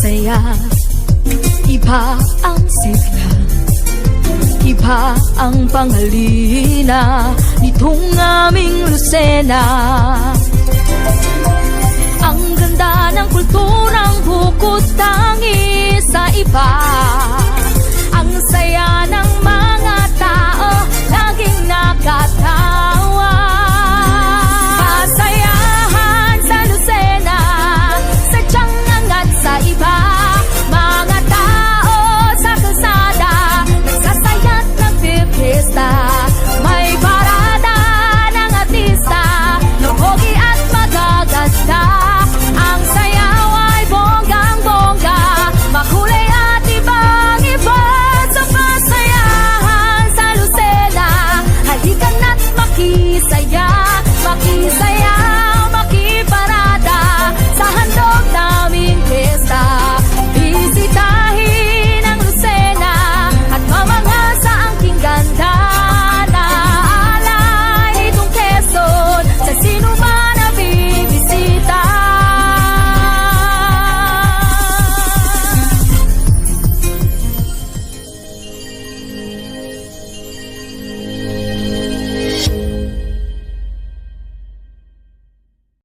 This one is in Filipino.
saya. Iba ang sigla Iba ang pangalina Nitong aming Lucena Ang ganda ng kulturang bukod tangi